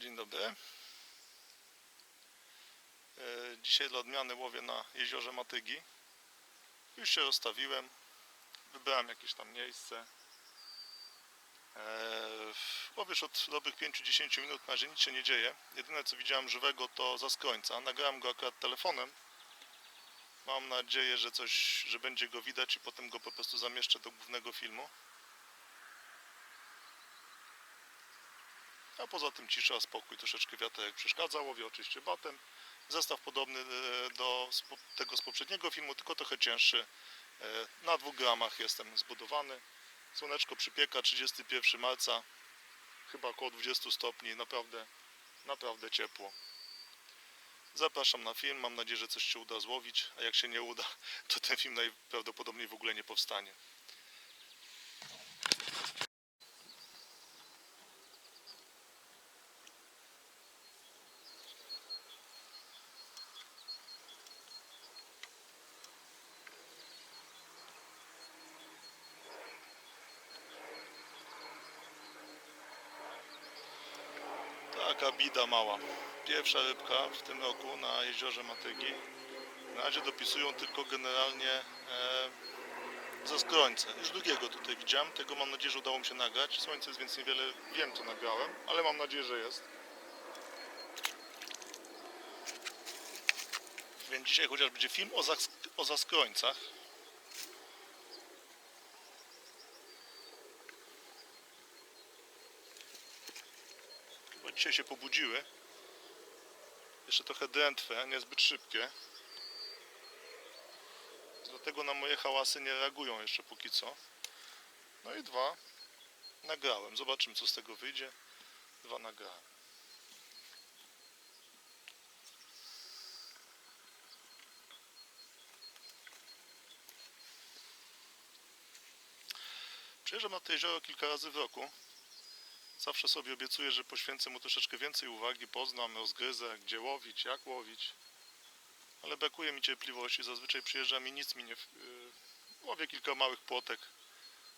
Dzień dobry. E, Dzisiaj dla odmiany łowię na jeziorze Matygi. Już się rozstawiłem. Wybrałem jakieś tam miejsce. E, Łowię już od dobrych 5-10 minut, na razie nic się nie dzieje. Jedyne co widziałem żywego to zaskrońca. Nagrałem go akurat telefonem. Mam nadzieję, że coś, że będzie go widać i potem go po prostu zamieszczę do głównego filmu. A poza tym cisza, spokój, troszeczkę wiaterek przeszkadza, łowię oczywiście batem. Zestaw podobny e, do tego z poprzedniego filmu, tylko trochę cięższy. E, Na dwóch gramach jestem zbudowany. Słoneczko przypieka, 31 marca, chyba około 20 stopni, naprawdę, naprawdę ciepło. Zapraszam na film, mam nadzieję, że coś się uda złowić, a jak się nie uda, to ten film najprawdopodobniej w ogóle nie powstanie. Taka bida mała. Pierwsza rybka w tym roku na jeziorze Matygi. Na razie dopisują tylko generalnie e, ze skrońce. Już drugiego tutaj widziałem, tego mam nadzieję, że udało mi się nagrać. Słońce jest więc niewiele wiem co nagrałem, ale mam nadzieję, że jest. Więc dzisiaj chociaż będzie film o, zask- o zaskrońcach. Chyba dzisiaj się pobudziły. Jeszcze trochę drętwe, niezbyt szybkie. Dlatego na moje hałasy nie reagują jeszcze póki co. No i dwa nagrałem. Zobaczymy co z tego wyjdzie. Dwa nagrałem. Przyjeżdżam na to jezioro kilka razy w roku. Zawsze sobie obiecuję, że poświęcę mu troszeczkę więcej uwagi, poznam, rozgryzę, gdzie łowić, jak łowić. Ale brakuje mi cierpliwości, zazwyczaj przyjeżdżam i nic mi nie... Yy, łowię kilka małych płotek.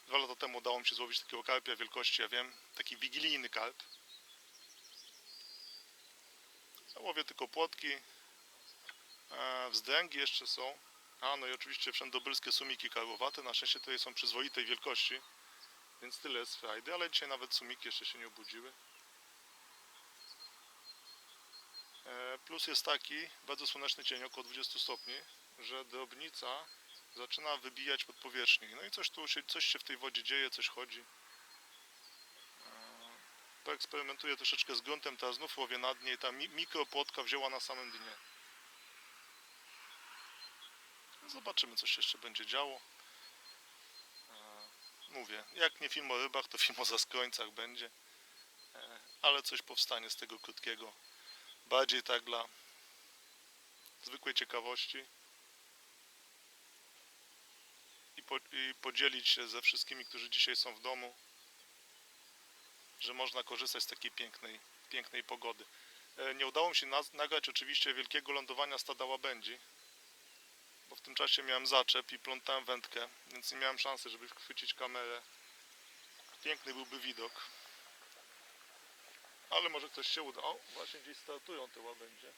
Dwa lata temu udało mi się złowić takiego karpia wielkości, ja wiem, taki wigilijny karp. Łowię tylko płotki. E, wzdręgi jeszcze są. A, no i oczywiście wszędobylskie sumiki karłowate. Na szczęście tutaj są przyzwoitej wielkości. Więc tyle jest frajdy, ale dzisiaj nawet sumiki jeszcze się nie obudziły. E, Plus jest taki, bardzo słoneczny dzień, około 20 stopni, że drobnica zaczyna wybijać pod powierzchnię. No i coś tu się, coś się w tej wodzie dzieje, coś chodzi. E, Poeksperymentuję troszeczkę z gruntem, teraz znów łowię na dnie i ta mi- mikropłotka wzięła na samym dnie. Zobaczymy, co się jeszcze będzie działo. Mówię, jak nie film o rybach, to film o zaskrońcach będzie. E, Ale coś powstanie z tego krótkiego. Bardziej tak dla zwykłej ciekawości. I, po, I podzielić się ze wszystkimi, którzy dzisiaj są w domu, że można korzystać z takiej pięknej, pięknej pogody. E, Nie udało mi się nagrać oczywiście wielkiego lądowania stada łabędzi, bo w tym czasie miałem zaczep i plątałem wędkę, więc nie miałem szansy, żeby chwycić kamerę. Piękny byłby widok. Ale może ktoś się uda. O, właśnie gdzieś startują te łabędzie.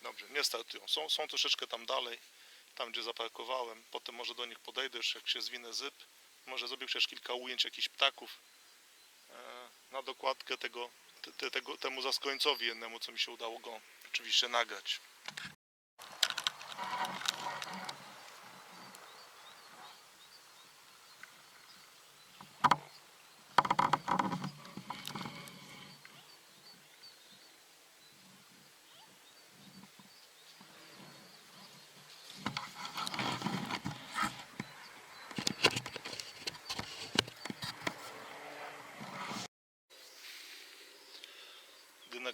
Dobrze, nie startują. Są, są troszeczkę tam dalej, tam gdzie zaparkowałem. Potem może do nich podejdę już jak się zwinę zyp. Może zrobię chociaż kilka ujęć jakichś ptaków e, na dokładkę tego, te, te, tego, temu zaskońcowi jednemu, co mi się udało go oczywiście nagrać.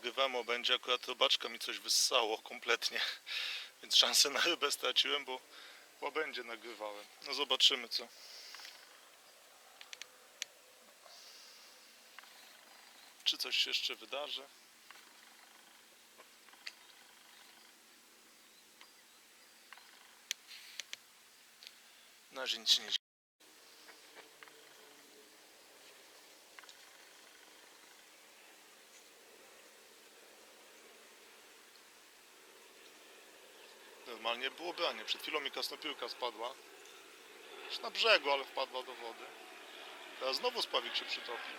Gdy nagrywamy będzie akurat robaczka mi coś wyssało kompletnie, więc szansę na rybę straciłem, bo łabędzie nagrywałem. No zobaczymy co. Czy coś się jeszcze wydarzy? Na razie nic nie normalnie było branie. Przed chwilą mi kasnopiórka spadła. Już na brzegu, ale wpadła do wody. Teraz znowu spławik się przytopi.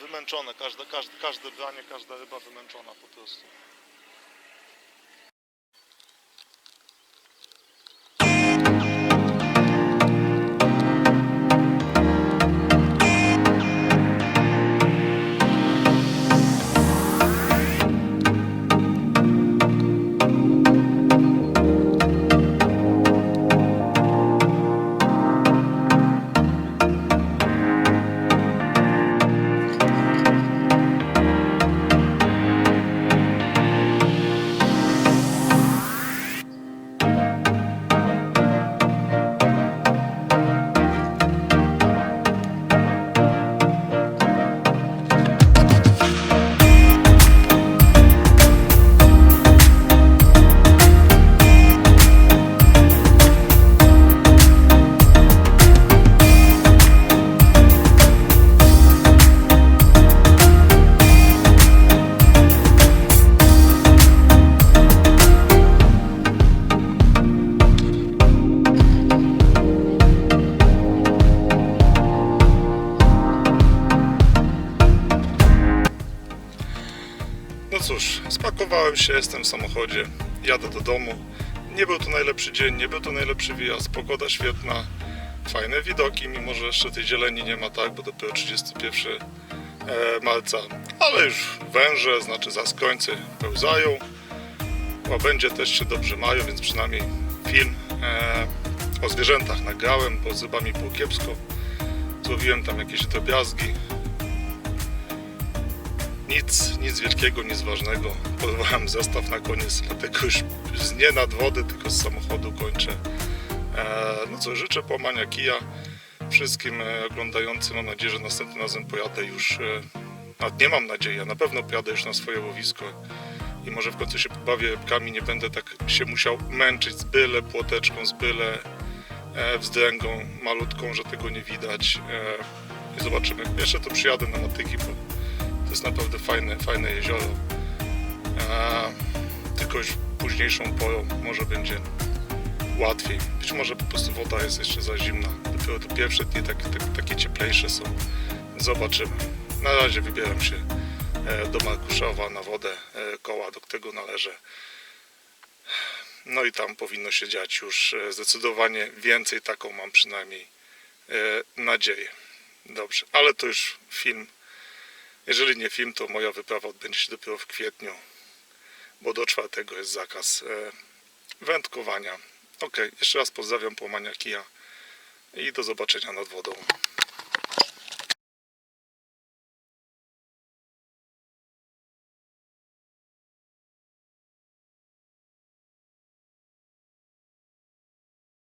Wymęczone, każde, każde, każde branie, każda ryba wymęczona po prostu. No cóż, spakowałem się, jestem w samochodzie, jadę do domu. Nie był to najlepszy dzień, nie był to najlepszy wyjazd, pogoda świetna, fajne widoki, mimo że jeszcze tej zieleni nie ma tak, bo dopiero 31 e, marca. Ale już węże, znaczy zaskońcy pełzają. Łabędzie też się dobrze mają, więc przynajmniej film e, o zwierzętach nagrałem, bo z rybami było kiepsko. Złowiłem tam jakieś drobiazgi, nic, nic wielkiego, nic ważnego. Porwałem zestaw na koniec, dlatego już z nie nad wody, tylko z samochodu kończę. E, no co, życzę połamania kija wszystkim e, oglądającym. Mam nadzieję, że następnym razem pojadę już, e, nawet nie mam nadziei, a na pewno pojadę już na swoje łowisko i może w końcu się pobawię rybkami, nie będę tak się musiał męczyć z byle płoteczką, z byle wzdręgą malutką, że tego nie widać. I zobaczymy. Jeszcze to przyjadę na motyki, bo to jest naprawdę fajne, fajne jezioro. A, tylko już późniejszą porą może będzie łatwiej. Być może po prostu woda jest jeszcze za zimna. Dopiero te pierwsze dni tak, tak, takie cieplejsze są. Zobaczymy. Na razie wybieram się e, do Markuszowa na wodę e, koła, do którego należę. No i tam powinno się dziać już e, zdecydowanie więcej, taką mam przynajmniej nadzieję. Dobrze, ale to już film jeżeli nie film, to moja wyprawa odbędzie się dopiero w kwietniu, bo do czwartego jest zakaz e, wędkowania. Ok, jeszcze raz pozdrawiam połamania kija i do zobaczenia nad wodą.